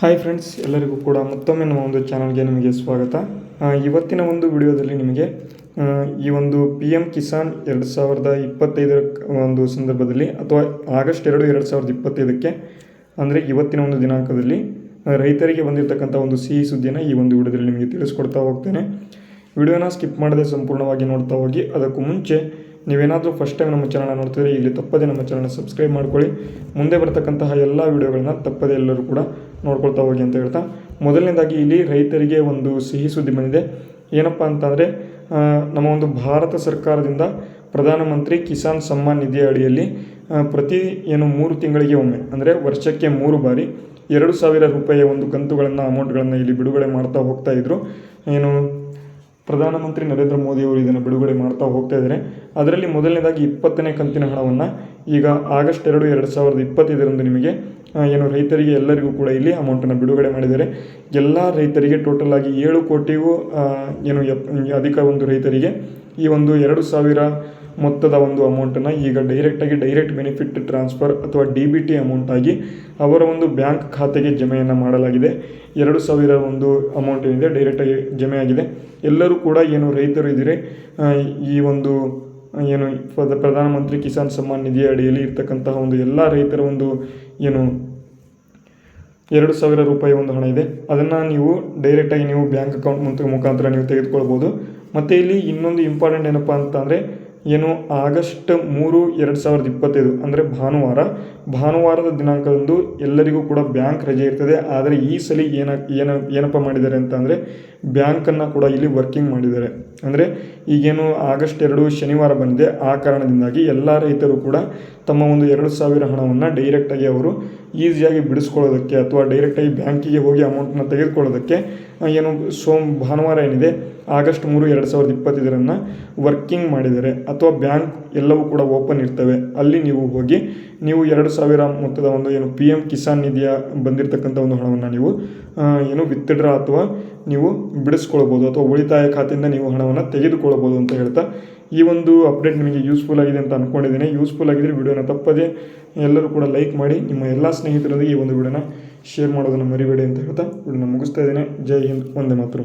Hi friends ಎಲ್ಲರಿಗೂ ಕೂಡ ಮತ್ತೊಮ್ಮೆ ನಮ್ಮ ಒಂದು ಚಾನಲ್ಗೆ ನಿಮಗೆ ಸ್ವಾಗತ. ಇವತ್ತಿನ ಒಂದು ವಿಡಿಯೋದಲ್ಲಿ ನಿಮಗೆ ಈ ಒಂದು ಪಿ ಎಂ ಕಿಸಾನ್ ಎರಡು ಸಾವಿರದ ಇಪ್ಪತ್ತೈದರ ಒಂದು ಸಂದರ್ಭದಲ್ಲಿ ಅಥವಾ ಆಗಸ್ಟ್ ಎರಡು ಎರಡು ಸಾವಿರದ ಇಪ್ಪತ್ತೈದಕ್ಕೆ, ಅಂದರೆ ಇವತ್ತಿನ ಒಂದು ದಿನಾಂಕದಲ್ಲಿ ರೈತರಿಗೆ ಬಂದಿರತಕ್ಕಂಥ ಒಂದು ಸಿಹಿ ಸುದ್ದಿಯನ್ನು ಈ ಒಂದು ವಿಡಿಯೋದಲ್ಲಿ ನಿಮಗೆ ತಿಳಿಸ್ಕೊಡ್ತಾ ಹೋಗ್ತೇನೆ. ವಿಡಿಯೋನ ಸ್ಕಿಪ್ ಮಾಡದೆ ಸಂಪೂರ್ಣವಾಗಿ ನೋಡ್ತಾ ಹೋಗಿ, ಅದಕ್ಕೂ ಮುಂಚೆ ನೀವೇನಾದರೂ ಫಸ್ಟ್ ಟೈಮ್ ನಮ್ಮ ಚಾನಲ್ನ ನೋಡ್ತಿದ್ರೆ ಇಲ್ಲಿ ತಪ್ಪದೆ ನಮ್ಮ ಚಾನಲ್ನ ಸಬ್ಸ್ಕ್ರೈಬ್ ಮಾಡ್ಕೊಳ್ಳಿ. ಮುಂದೆ ಬರ್ತಕ್ಕಂತಹ ಎಲ್ಲ ವಿಡಿಯೋಗಳನ್ನ ತಪ್ಪದೆ ಎಲ್ಲರೂ ಕೂಡ ನೋಡ್ಕೊಳ್ತಾ ಹೋಗಿ ಅಂತ ಹೇಳ್ತಾ. ಮೊದಲನೇದಾಗಿ ಇಲ್ಲಿ ರೈತರಿಗೆ ಒಂದು ಸಿಹಿ ಸುದ್ದಿ ಬಂದಿದೆ. ಏನಪ್ಪ ಅಂತಂದರೆ ನಮ್ಮ ಒಂದು ಭಾರತ ಸರ್ಕಾರದಿಂದ ಪ್ರಧಾನಮಂತ್ರಿ ಕಿಸಾನ್ ಸಮ್ಮಾನ್ ನಿಧಿ ಅಡಿಯಲ್ಲಿ ಪ್ರತಿ ಏನು ಮೂರು ತಿಂಗಳಿಗೆ ಒಮ್ಮೆ, ಅಂದರೆ ವರ್ಷಕ್ಕೆ ಮೂರು ಬಾರಿ ಎರಡು ಸಾವಿರ ರೂಪಾಯಿಯ ಒಂದು ಕಂತುಗಳನ್ನು ಅಮೌಂಟ್ಗಳನ್ನು ಇಲ್ಲಿ ಬಿಡುಗಡೆ ಮಾಡ್ತಾ ಹೋಗ್ತಾ ಇದ್ರು. ಏನು ಪ್ರಧಾನಮಂತ್ರಿ ನರೇಂದ್ರ ಮೋದಿ ಅವರು ಇದನ್ನು ಬಿಡುಗಡೆ ಮಾಡ್ತಾ ಹೋಗ್ತಾ ಇದ್ದಾರೆ. ಅದರಲ್ಲಿ ಮೊದಲನೇದಾಗಿ ಇಪ್ಪತ್ತನೇ ಕಂತಿನ ಹಣವನ್ನು ಈಗ ಆಗಸ್ಟ್ ಎರಡು ಎರಡು ಸಾವಿರದ ಇಪ್ಪತ್ತೈದರಂದು ನಿಮಗೆ ಏನು ರೈತರಿಗೆ ಎಲ್ಲರಿಗೂ ಕೂಡ ಇಲ್ಲಿ ಅಮೌಂಟನ್ನು ಬಿಡುಗಡೆ ಮಾಡಿದ್ದಾರೆ. ಎಲ್ಲ ರೈತರಿಗೆ ಟೋಟಲ್ ಆಗಿ ಏಳು ಕೋಟಿಗೂ ಏನು ಎಪ್, ಅಧಿಕ ಒಂದು ರೈತರಿಗೆ ಈ ಒಂದು ಎರಡು ಸಾವಿರ ಮೊತ್ತದ ಒಂದು ಅಮೌಂಟನ್ನು ಈಗ ಡೈರೆಕ್ಟಾಗಿ ಡೈರೆಕ್ಟ್ ಬೆನಿಫಿಟ್ ಟ್ರಾನ್ಸ್ಫರ್ ಅಥವಾ ಡಿ ಬಿ ಟಿ ಅಮೌಂಟ್ ಆಗಿ ಅವರ ಒಂದು ಬ್ಯಾಂಕ್ ಖಾತೆಗೆ ಜಮೆಯನ್ನು ಮಾಡಲಾಗಿದೆ. ಎರಡು ಸಾವಿರ ಒಂದು ಅಮೌಂಟ್ ಏನಿದೆ ಡೈರೆಕ್ಟಾಗಿ ಜಮೆಯಾಗಿದೆ ಎಲ್ಲರೂ ಕೂಡ ಏನು ರೈತರು ಇದ್ದೀರಿ ಈ ಒಂದು ಏನು ಪ್ರಧ- ಪ್ರಧಾನಮಂತ್ರಿ ಕಿಸಾನ್ ಸಮ್ಮಾನ್ ನಿಧಿ ಅಡಿಯಲ್ಲಿ ಇರ್ತಕ್ಕಂತಹ ಒಂದು ಎಲ್ಲ ರೈತರ ಒಂದು ಏನು ಎರಡು ಸಾವಿರ ರೂಪಾಯಿ ಒಂದು ಹಣ ಇದೆ. ಅದನ್ನು ನೀವು ಡೈರೆಕ್ಟಾಗಿ ನೀವು ಬ್ಯಾಂಕ್ ಅಕೌಂಟ್ ಮುಖಾಂತರ ನೀವು ತೆಗೆದುಕೊಳ್ಬೋದು. ಮತ್ತು ಇಲ್ಲಿ ಇನ್ನೊಂದು ಇಂಪಾರ್ಟೆಂಟ್ ಏನಪ್ಪ ಅಂತಂದರೆ ಏನು ಆಗಸ್ಟ್ ಮೂರು ಎರಡು ಸಾವಿರದ ಇಪ್ಪತ್ತೈದು, ಅಂದರೆ ಭಾನುವಾರ. ಭಾನುವಾರದ ದಿನಾಂಕದಂದು ಎಲ್ಲರಿಗೂ ಕೂಡ ಬ್ಯಾಂಕ್ ರಜೆ ಇರ್ತದೆ. ಆದರೆ ಈ ಸಲ ಏನ ಏನ, ಏನಪ್ಪ ಮಾಡಿದ್ದಾರೆ ಅಂತ ಅಂದರೆ ಬ್ಯಾಂಕನ್ನು ಕೂಡ ಇಲ್ಲಿ ವರ್ಕಿಂಗ್ ಮಾಡಿದ್ದಾರೆ. ಅಂದರೆ ಈಗೇನು ಆಗಸ್ಟ್ ಎರಡು ಶನಿವಾರ ಬಂದಿದೆ. ಆ ಕಾರಣದಿಂದಾಗಿ ಎಲ್ಲ ರೈತರು ಕೂಡ ತಮ್ಮ ಒಂದು ಎರಡು ಸಾವಿರ ಹಣವನ್ನು ಡೈರೆಕ್ಟಾಗಿ ಅವರು ಈಸಿಯಾಗಿ ಬಿಡಿಸ್ಕೊಳ್ಳೋದಕ್ಕೆ ಅಥವಾ ಡೈರೆಕ್ಟಾಗಿ ಬ್ಯಾಂಕಿಗೆ ಹೋಗಿ ಅಮೌಂಟನ್ನು ತೆಗೆದುಕೊಳ್ಳೋದಕ್ಕೆ ಏನು ಸೋಮ್, ಭಾನುವಾರ ಏನಿದೆ ಆಗಸ್ಟ್ ಮೂರು, ಎರಡು ಸಾವಿರದ ಇಪ್ಪತ್ತೈದರನ್ನು ವರ್ಕಿಂಗ್ ಮಾಡಿದ್ದಾರೆ ಅಥವಾ ಬ್ಯಾಂಕ್ ಎಲ್ಲವೂ ಕೂಡ ಓಪನ್ ಇರ್ತವೆ. ಅಲ್ಲಿ ನೀವು ಹೋಗಿ ನೀವು ಎರಡು ಸಾವಿರ ಮೊತ್ತದ ಒಂದು ಏನು ಪಿ ಎಂ ಕಿಸಾನ್ ನಿಧಿಯ ಬಂದಿರತಕ್ಕಂಥ ಒಂದು ಹಣವನ್ನು ನೀವು ಏನು ವಿತ್ಡ್ರಾ ಅಥವಾ ನೀವು ಬಿಡಿಸ್ಕೊಳ್ಬೋದು ಅಥವಾ ಉಳಿತಾಯ ಖಾತೆಯಿಂದ ನೀವು ಹಣವನ್ನು ತೆಗೆದುಕೊಳ್ಬೋದು ಅಂತ ಹೇಳ್ತಾ ಈ ಒಂದು ಅಪ್ಡೇಟ್ ನಿಮಗೆ ಯೂಸ್ಫುಲ್ ಆಗಿದೆ ಅಂತ ಅಂದ್ಕೊಂಡಿದ್ದೀನಿ ಯೂಸ್ಫುಲ್ ಆಗಿದ್ದರೆ ವಿಡಿಯೋನ ತಪ್ಪದೆ ಎಲ್ಲರೂ ಕೂಡ ಲೈಕ್ ಮಾಡಿ, ನಿಮ್ಮ ಎಲ್ಲ ಸ್ನೇಹಿತರೊಂದಿಗೆ ಈ ಒಂದು ವಿಡಿಯೋನ ಶೇರ್ ಮಾಡೋದನ್ನು ಮರಿಬೇಡಿ ಅಂತ ಹೇಳ್ತಾ ವಿಡಿಯೋನ ಮುಗಿಸ್ತಾ ಇದ್ದೀನಿ. ಜೈ ಹಿಂದ್, ಒಂದೇ ಮಾತ್ರ